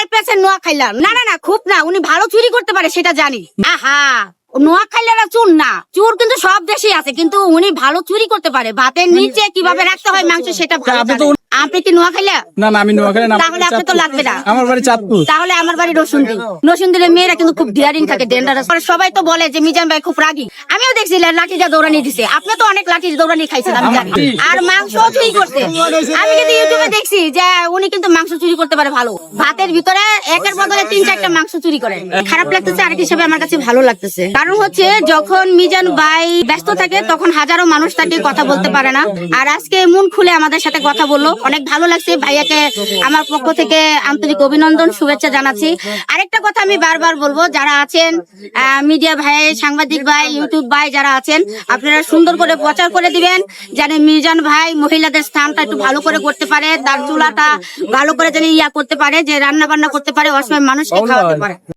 ধরাই পেয়েছে নোয়া খাইলাম। না না না খুব না উনি ভালো চুরি করতে পারে সেটা জানি। আহা নোয়া খাইলার চুর না। চুর কিন্তু সব দেশেই আছে কিন্তু উনি ভালো চুরি করতে পারে। ভাতের নিচে কীভাবে রাখতে হয় মাংস সেটা ভালো আপনি কি নোয়া খাইলা না না আমি নোয়াখালী না তাহলে আপনি তো লাগবে না। আমার বাড়ি চাঁদপুর। তাহলে আমার বাড়ি রসুনদি রসুনদির মেয়েরা কিন্তু খুব ডিয়ারিং থাকে ডেন্ডারাস সবাই তো বলে যে মিজান ভাই খুব রাগী। আমিও দেখছি লাঠি যা দৌড়ানি দিছে। আপনি তো অনেক লাঠি দৌড়ানি খাইছেন আমি জানি। আর মাংস চুরি করতে আমি কিন্তু ইউটিউবে দেখছি যে উনি কিন্তু মাংস চুরি করতে পারে ভালো। ভাতের ভিতরে একের বদলে তিন চারটা মাংস চুরি করে। খারাপ লাগতেছে আরেক হিসাবে আমার কাছে ভালো লাগতেছে। কারণ হচ্ছে যখন মিজান ভাই ব্যস্ত থাকে তখন হাজারো মানুষ তাকে কথা বলতে পারে না। আর আজকে মন খুলে আমাদের সাথে কথা বলল। অনেক ভালো লাগছে ভাইয়াকে আমার পক্ষ থেকে আন্তরিক অভিনন্দন শুভেচ্ছা জানাচ্ছি। আরেকটা কথা আমি বারবার বলব যারা আছেন মিডিয়া ভাই সাংবাদিক ভাই ইউটিউব ভাই যারা আছেন আপনারা সুন্দর করে প্রচার করে দিবেন যেন মিজান ভাই মহিলাদের স্থানটা একটু ভালো করে করতে পারে তার চুলাটা ভালো করে যেন ইয়া করতে পারে যে রান্না বান্না করতে পারে অসময় মানুষকে খাওয়াতে পারে।